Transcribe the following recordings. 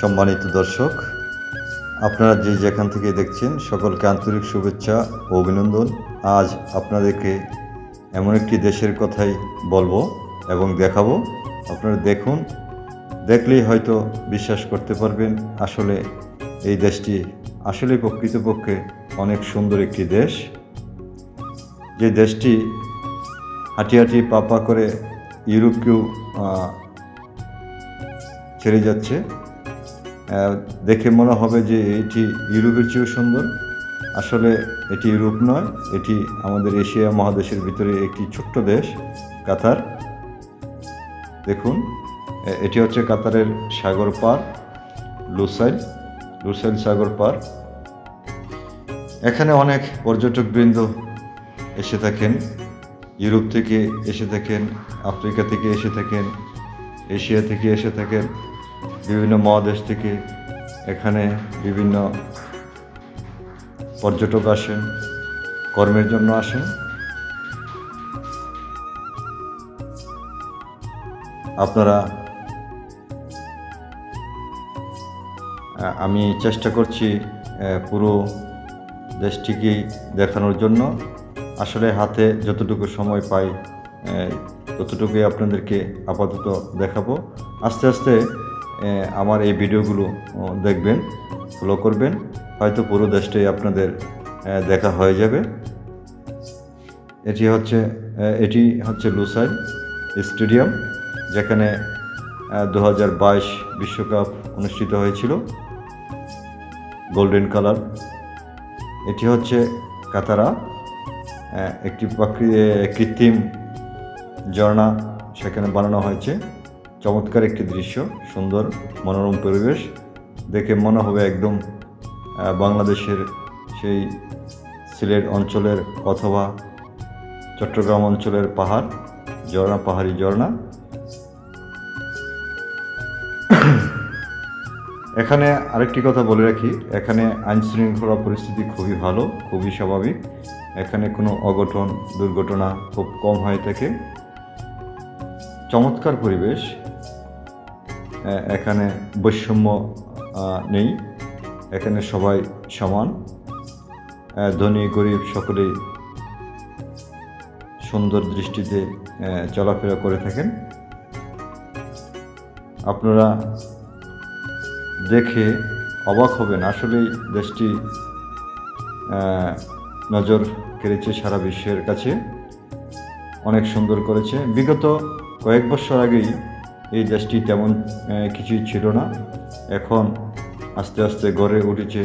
সম্মানিত দর্শক, আপনারা যে যেখান থেকে দেখছেন, সকলকে আন্তরিক শুভেচ্ছা ও অভিনন্দন। আজ আপনাদেরকে এমন একটি দেশের কথাই বলব এবং দেখাবো। আপনারা দেখুন, দেখলেই হয়তো বিশ্বাস করতে পারবেন, আসলে এই দেশটি আসলে প্রকৃতপক্ষে অনেক সুন্দর একটি দেশ। যে দেশটি হাঁটি হাঁটি পা পা করে ইউরোপকেও ছেড়ে যাচ্ছে দেখে মনে হবে যে এটি ইউরোপের চেয়েও সুন্দর। আসলে এটি ইউরোপ নয়, এটি আমাদের এশিয়া মহাদেশের ভিতরে একটি ছোট্ট দেশ, কাতার। দেখুন এটি হচ্ছে কাতারের সাগর পার, লুসাইল লুসাইল সাগর পার। এখানে অনেক পর্যটকবৃন্দ এসে থাকেন, ইউরোপ থেকে এসে থাকেন, আফ্রিকা থেকে এসে থাকেন, এশিয়া থেকে এসে থাকেন। বিভিন্ন মহাদেশ থেকে এখানে বিভিন্ন পর্যটক আসেন, কর্মের জন্য আসেন। আপনারা আমি চেষ্টা করছি পুরো দেশটিকেই দেখানোর জন্য। আসলে হাতে যতটুকু সময় পাই ততটুকুই আপনাদেরকে আপাতত দেখাবো। আস্তে আস্তে আমার এই ভিডিওগুলো দেখবেন ফলো করবেন। হয়তো পুরো দেশটাই আপনাদের দেখা হয়ে যাবে। এটি হচ্ছে এটি হচ্ছে লুসাইল স্টেডিয়াম, যেখানে দু বাইশ বিশ্বকাপ অনুষ্ঠিত হয়েছিল। Golden colour. এটি হচ্ছে কাতারা একটি কৃত্রিম ঝর্ণা সেখানে বানানো হয়েছে। চমৎকার একটি দৃশ্য, সুন্দর, মনোরম পরিবেশ। দেখে মনে হবে একদম বাংলাদেশের সেই সিলেট অঞ্চলের অথবা চট্টগ্রাম অঞ্চলের পাহাড়, ঝর্ণা, পাহাড়ি ঝর্ণা। এখানে আরেকটি কথা বলে রাখি, এখানে আইন শৃঙ্খলা পরিস্থিতি খুবই ভালো, খুবই স্বাভাবিক। এখানে কোনো অঘটন, দুর্ঘটনা খুব কম হয়ে থাকে। চমৎকার পরিবেশ এখানে বৈষম্য নেই। এখানে সবাই সমান। ধনী, গরিব সকলেই সুন্দর দৃষ্টিতে চলাফেরা করে থাকেন। আপনারা দেখে অবাক হবেন। আসলেই দেশটি নজর কেড়েছে সারা বিশ্বের কাছে। অনেক সুন্দর করেছে। বিগত কয়েক বছর আগেই এই দেশটি তেমন কিছুই ছিল না। এখন আস্তে আস্তে গড়ে উঠেছে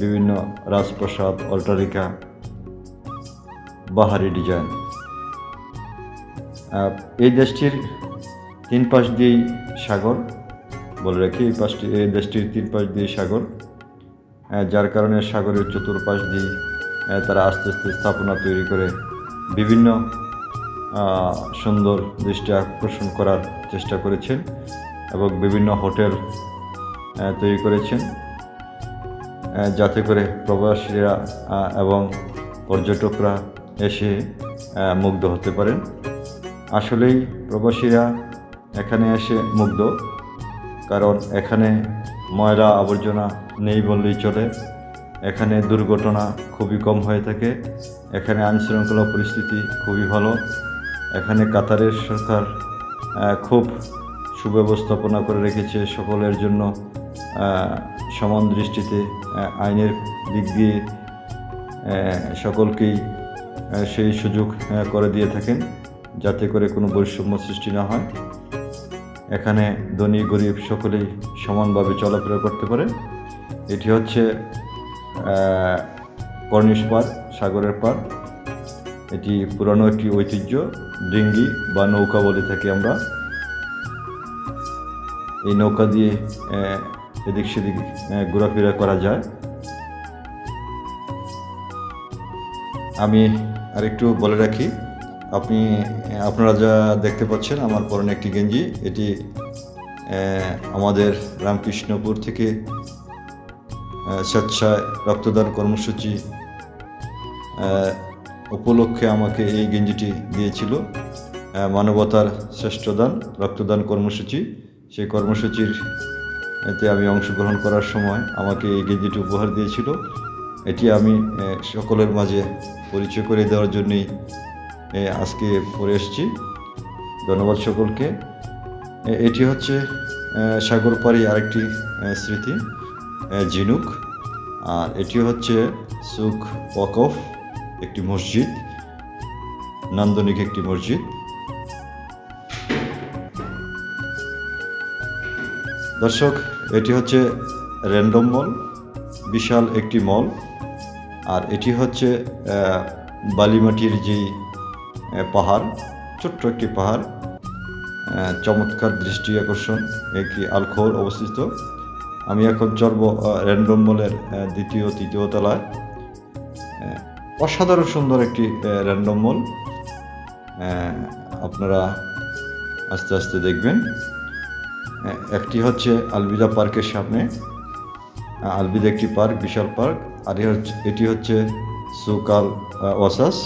বিভিন্ন রাজপ্রাসাদ অল্টারিকা বাহারি ডিজাইন। এই দেশটির তিন পাশ দিয়েই সাগর, বলে রাখি, এই পাশটি, এই দেশটির তিন পাশ দিয়ে সাগর। যার কারণে সাগরের চতুর্পাশ দিয়ে তারা আস্তে আস্তে স্থাপনা তৈরি করে বিভিন্ন সুন্দর দৃষ্টি আকর্ষণ করার চেষ্টা করেছেন এবং বিভিন্ন হোটেল তৈরি করেছেন যাতে করে প্রবাসীরা এবং পর্যটকরা এসে মুগ্ধ হতে পারেন। আসলেই প্রবাসীরা এখানে এসে মুগ্ধ, কারণ এখানে ময়লা আবর্জনা নেই বললেই চলে। এখানে দুর্ঘটনা খুবই কম হয়ে থাকে। এখানে আইনশৃঙ্খলা পরিস্থিতি খুবই ভালো। এখানে কাতারের সরকার খুব সুব্যবস্থাপনা করে রেখেছে সকলের জন্য সমান দৃষ্টিতে আইনের দিক দিয়ে সকলকেই সেই সুযোগ করে দিয়ে থাকেন যাতে করে কোনো বৈষম্য সৃষ্টি না হয়। এখানে ধনী, গরিব সকলেই সমানভাবে চলাফেরা করতে পারে। এটি হচ্ছে কর্নিশ পার সাগরের পার এটি পুরানো একটি ঐতিহ্য, ডিঙ্গি বা নৌকা বলে থাকি আমরা। এই নৌকা দিয়ে এদিক সেদিক ঘোরাফেরা করা যায়। আমি আরেকটু বলে রাখি, আপনি আপনারা যা দেখতে পাচ্ছেন, আমার পরনে একটি গেঞ্জি। এটি আমাদের রামকৃষ্ণপুর থেকে স্বেচ্ছায় রক্তদান কর্মসূচি উপলক্ষে আমাকে এই গেঞ্জিটি দিয়েছিল মানবতার শ্রেষ্ঠদান রক্তদান কর্মসূচি। সেই কর্মসূচির এতে আমি অংশগ্রহণ করার সময় আমাকে এই গেঞ্জিটি উপহার দিয়েছিল। এটি আমি সকলের মাঝে পরিচয় করে দেওয়ার জন্যই আজকে পরে এসেছি। ধন্যবাদ সকলকে। এটি হচ্ছে এ, সাগর পাড়ি আরেকটি স্মৃতি ঝিনুক। আর এটি হচ্ছে সুখ ওয়াকফ একটি মসজিদ নান্দনিক একটি মসজিদ। দর্শক, এটি হচ্ছে র্যান্ডম মল বিশাল একটি মল আর এটি হচ্ছে বালিমাটির যেই পাহাড়, ছোট্ট একটি পাহাড় চমৎকার দৃষ্টি আকর্ষণ, একটি আলখোর অবস্থিত। আমি এখন চলব র্যান্ডম মলের দ্বিতীয়, তৃতীয় তলায়। অসাধারণ সুন্দর একটি র্যান্ডম মল আপনারা আস্তে আস্তে দেখবেন। একটি হচ্ছে আলবিদা পার্কের সামনে। আলবিদা একটি পার্ক, বিশাল পার্ক। আর এটি হচ্ছে সুকাল ওয়াসাস।